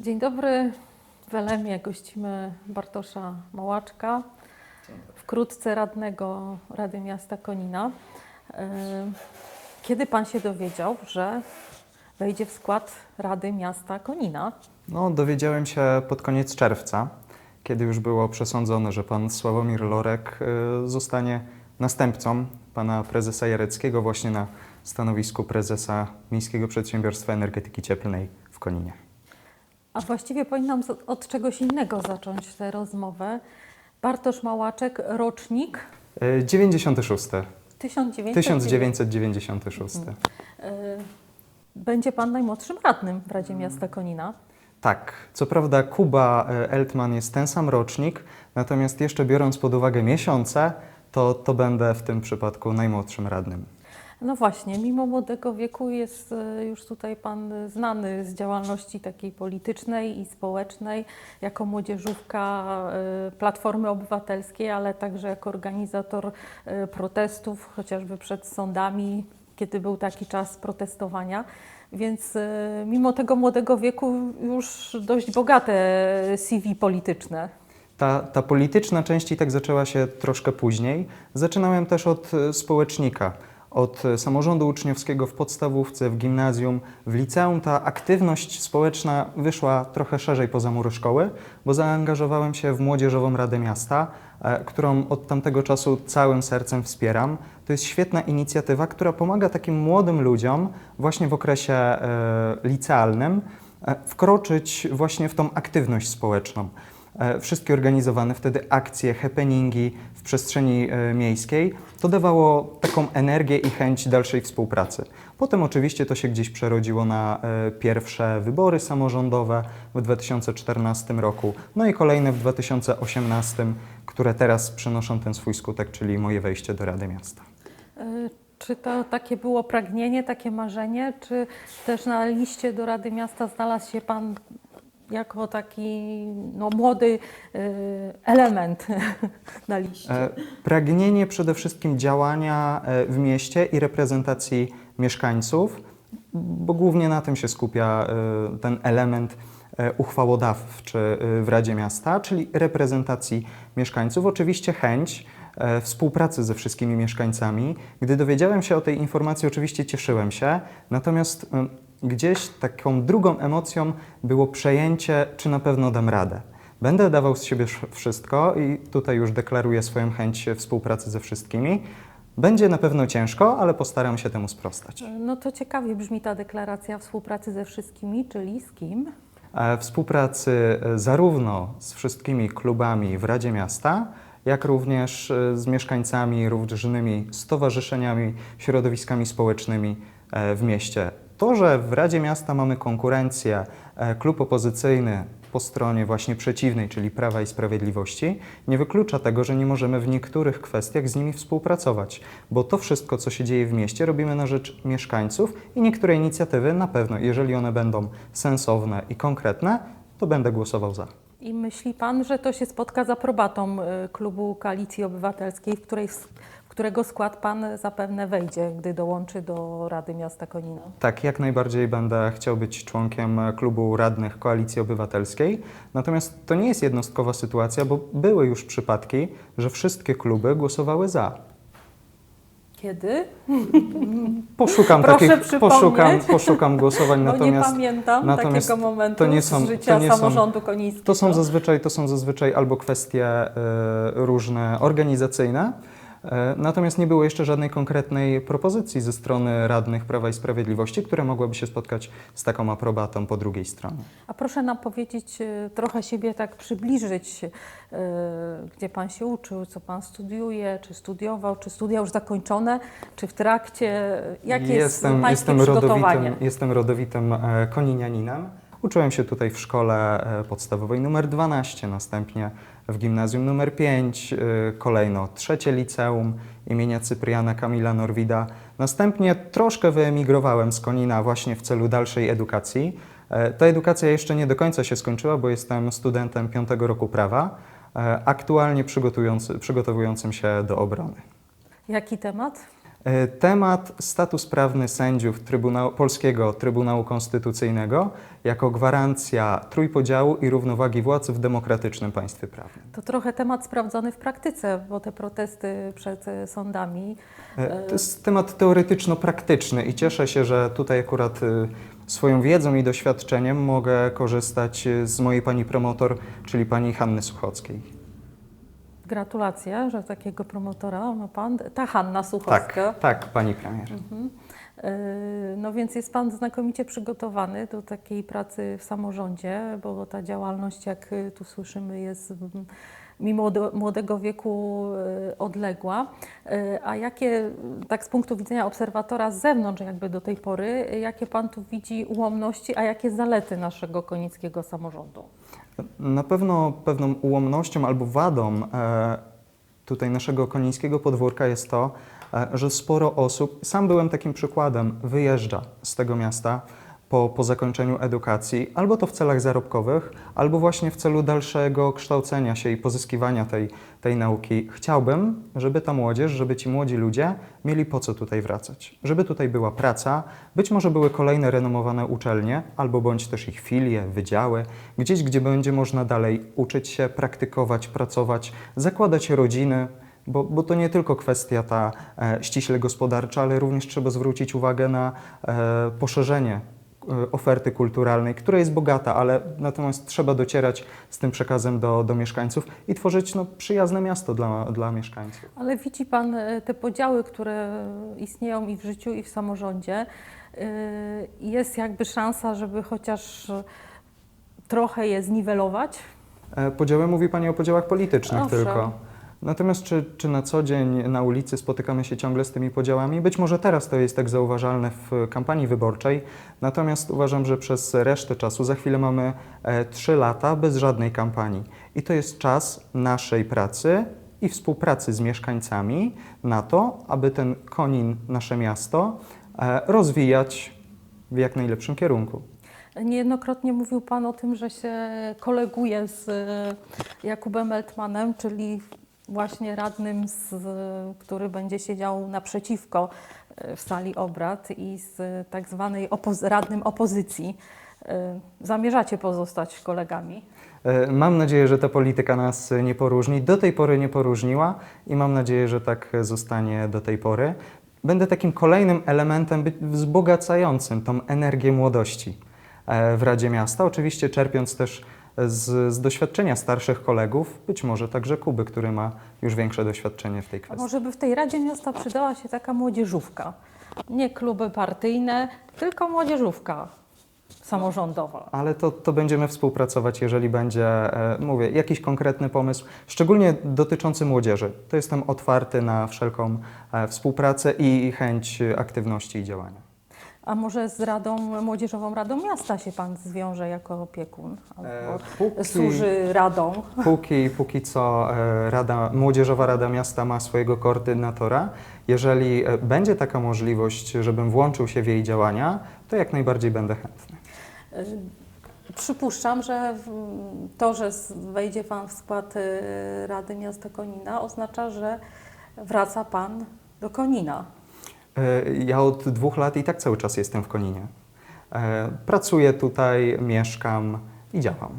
Dzień dobry. W Elemie gościmy Bartosza Małaczka, wkrótce radnego Rady Miasta Konina. E, Kiedy Pan się dowiedział, że wejdzie w skład Rady Miasta Konina? No, dowiedziałem się pod koniec czerwca, kiedy już było przesądzone, że pan Sławomir Lorek y, zostanie następcą pana prezesa Jareckiego właśnie na stanowisku prezesa Miejskiego Przedsiębiorstwa Energetyki Cieplnej w Koninie. A właściwie powinnam od czegoś innego zacząć tę rozmowę. Bartosz Małaczek, rocznik Y, 96. 1900. 1996. E, Będzie Pan najmłodszym radnym w Radzie Miasta Konina. Tak, co prawda Kuba y, Eltman jest ten sam rocznik, natomiast jeszcze biorąc pod uwagę miesiące, to, to będę w tym przypadku najmłodszym radnym. No właśnie, mimo młodego wieku jest e, już tutaj Pan znany z działalności takiej politycznej i społecznej, jako młodzieżówka e, Platformy Obywatelskiej, ale także jako organizator e, protestów, chociażby przed sądami, kiedy był taki czas protestowania. Więc mimo tego młodego wieku już dość bogate CV polityczne. Ta, ta polityczna część i tak zaczęła się troszkę później. Zaczynałem też od społecznika, od samorządu uczniowskiego w podstawówce, w gimnazjum, w liceum. Ta aktywność społeczna wyszła trochę szerzej poza mury szkoły, bo zaangażowałem się w Młodzieżową Radę Miasta, e, którą od tamtego czasu całym sercem wspieram. To jest świetna inicjatywa, która pomaga takim młodym ludziom właśnie w okresie e, licealnym e, wkroczyć właśnie w tą aktywność społeczną. E, Wszystkie organizowane wtedy akcje, happeningi w przestrzeni e, miejskiej, to dawało taką energię i chęć dalszej współpracy. Potem oczywiście to się gdzieś przerodziło na e, pierwsze wybory samorządowe w 2014 roku, no i kolejne w 2018, które teraz przynoszą ten swój skutek, czyli moje wejście do Rady Miasta. Czy to takie było pragnienie, takie marzenie, czy też na liście do Rady Miasta znalazł się Pan jako taki no, młody e, element na liście? E, Pragnienie przede wszystkim działania e, w mieście i reprezentacji mieszkańców, bo głównie na tym się skupia e, ten element uchwałodawczy w Radzie Miasta, czyli reprezentacji mieszkańców. Oczywiście chęć współpracy ze wszystkimi mieszkańcami. Gdy dowiedziałem się o tej informacji, oczywiście cieszyłem się, natomiast gdzieś taką drugą emocją było przejęcie, czy na pewno dam radę. Będę dawał z siebie sz- wszystko i tutaj już deklaruję swoją chęć współpracy ze wszystkimi. Będzie na pewno ciężko, ale postaram się temu sprostać. No to ciekawie brzmi ta deklaracja współpracy ze wszystkimi, czyli z kim? E, Współpracy e, zarówno z wszystkimi klubami w Radzie Miasta, jak również e, z mieszkańcami, różnymi stowarzyszeniami, środowiskami społecznymi w mieście. To, że w Radzie Miasta mamy konkurencję, e, klub opozycyjny po stronie właśnie przeciwnej, czyli Prawa i Sprawiedliwości, nie wyklucza tego, że nie możemy w niektórych kwestiach z nimi współpracować, bo to wszystko, co się dzieje w mieście, robimy na rzecz mieszkańców i niektóre inicjatywy na pewno, jeżeli one będą sensowne i konkretne, to będę głosował za. I myśli Pan, że to się spotka z aprobatą e, klubu Koalicji Obywatelskiej, w, której, którego skład Pan zapewne wejdzie, gdy dołączy do Rady Miasta Konina? Tak, jak najbardziej będę chciał być członkiem klubu radnych Koalicji Obywatelskiej. Natomiast to nie jest jednostkowa sytuacja, bo były już przypadki, że wszystkie kluby głosowały za. Kiedy? Poszukam Proszę takich, przypomnieć. poszukam, poszukam głosowań, No nie natomiast pamiętam natomiast takiego momentu to nie są- z życia to nie samorządu konińskiego. To są zazwyczaj, to są zazwyczaj albo kwestie e, różne organizacyjne, natomiast nie było jeszcze żadnej konkretnej propozycji ze strony radnych Prawa i Sprawiedliwości, która mogłaby się spotkać z taką aprobatą po drugiej stronie. A proszę nam powiedzieć, e, trochę siebie tak przybliżyć, e, gdzie Pan się uczył, co Pan studiuje, czy studiował, czy studia już zakończone, czy w trakcie, jakie jestem, jest Pańskie jestem przygotowanie? rodowitym, jestem rodowitym e, koninianinem. Uczyłem się tutaj w szkole e, podstawowej numer 12, następnie w gimnazjum numer 5, e, kolejno trzecie liceum imienia Cypriana Kamila Norwida. Następnie troszkę wyemigrowałem z Konina właśnie w celu dalszej edukacji. E, Ta edukacja jeszcze nie do końca się skończyła, bo jestem studentem piątego roku prawa, e, aktualnie przygotowujący, przygotowującym się do obrony. Jaki temat? E, Temat status prawny sędziów Trybunału, Polskiego Trybunału Konstytucyjnego jako gwarancja trójpodziału i równowagi władz w demokratycznym państwie prawnym. To trochę temat sprawdzony w praktyce, bo te protesty przed e, sądami E, To jest temat teoretyczno-praktyczny i cieszę się, że tutaj akurat swoją wiedzą i doświadczeniem mogę korzystać z mojej pani promotor, czyli pani Hanny Suchockiej. Gratulacje, że takiego promotora ma pan. Ta Hanna Suchowska. Tak, tak, pani premier. Mhm. Yy, No więc jest Pan znakomicie przygotowany do takiej pracy w samorządzie, bo ta działalność, jak y, tu słyszymy, jest mimo młodego wieku y, odległa. Y, A jakie, tak z punktu widzenia obserwatora z zewnątrz jakby do tej pory, y, jakie Pan tu widzi ułomności, a jakie zalety naszego konickiego samorządu? Na pewno pewną ułomnością albo wadą e, tutaj naszego konińskiego podwórka jest to, e, że sporo osób, sam byłem takim przykładem, wyjeżdża z tego miasta po, po zakończeniu edukacji, albo to w celach zarobkowych, albo właśnie w celu dalszego kształcenia się i pozyskiwania tej, tej nauki. Chciałbym, żeby ta młodzież, żeby ci młodzi ludzie mieli po co tutaj wracać. Żeby tutaj była praca, być może były kolejne renomowane uczelnie, albo bądź też ich filie, wydziały, gdzieś, gdzie będzie można dalej uczyć się, praktykować, pracować, zakładać rodziny, bo, bo to nie tylko kwestia ta e, ściśle gospodarcza, ale również trzeba zwrócić uwagę na e, poszerzenie oferty kulturalnej, która jest bogata, ale natomiast trzeba docierać z tym przekazem do, do mieszkańców i tworzyć no, przyjazne miasto dla, dla mieszkańców. Ale widzi Pan e, te podziały, które istnieją i w życiu, i w samorządzie. E, Jest jakby szansa, żeby chociaż e, trochę je zniwelować? E, Podziały mówi Pani o podziałach politycznych Owszem. tylko. Natomiast czy, czy na co dzień na ulicy spotykamy się ciągle z tymi podziałami? Być może teraz to jest tak zauważalne w kampanii wyborczej, natomiast uważam, że przez resztę czasu, za chwilę mamy e, trzy lata bez żadnej kampanii. I to jest czas naszej pracy i współpracy z mieszkańcami na to, aby ten Konin, nasze miasto, e, rozwijać w jak najlepszym kierunku. Niejednokrotnie mówił Pan o tym, że się koleguje z e, Jakubem Eltmanem, czyli właśnie radnym, z, który będzie siedział naprzeciwko e, w sali obrad i z tak zwanej radnym opozycji. E, Zamierzacie pozostać kolegami? E, Mam nadzieję, że ta polityka nas nie poróżni. Do tej pory nie poróżniła i mam nadzieję, że tak zostanie do tej pory. Będę takim kolejnym elementem wzbogacającym tą energię młodości w Radzie Miasta. Oczywiście czerpiąc też z, z doświadczenia starszych kolegów, być może także Kuby, który ma już większe doświadczenie w tej A kwestii. może by w tej Radzie Miasta przydała się taka młodzieżówka? Nie kluby partyjne, tylko młodzieżówka samorządowa. Ale to, to będziemy współpracować, jeżeli będzie, e, mówię, jakiś konkretny pomysł, szczególnie dotyczący młodzieży. To jestem otwarty na wszelką e, współpracę i chęć aktywności i działania. A może z Radą, Młodzieżową Radą Miasta się Pan zwiąże jako opiekun? Albo E, póki- służy radą? Póki, póki co e, Rada, Młodzieżowa Rada Miasta ma swojego koordynatora. Jeżeli e, będzie taka możliwość, żebym włączył się w jej działania, to jak najbardziej będę chętny. Przypuszczam, że to, że wejdzie Pan w skład Rady Miasta Konina oznacza, że wraca Pan do Konina. E, Ja od dwóch lat i tak cały czas jestem w Koninie. E, Pracuję tutaj, mieszkam i działam.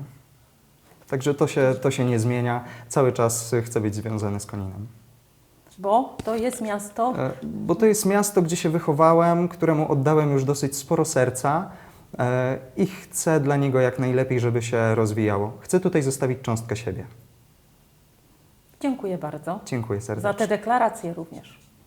Także to się, to się nie zmienia. Cały czas chcę być związany z Koninem. Bo to jest miasto, E, Bo to jest miasto, gdzie się wychowałem, któremu oddałem już dosyć sporo serca i chcę dla niego jak najlepiej, żeby się rozwijało. Chcę tutaj zostawić cząstkę siebie. dziękuję bardzo Dziękuję za serdecznie. te deklaracje również.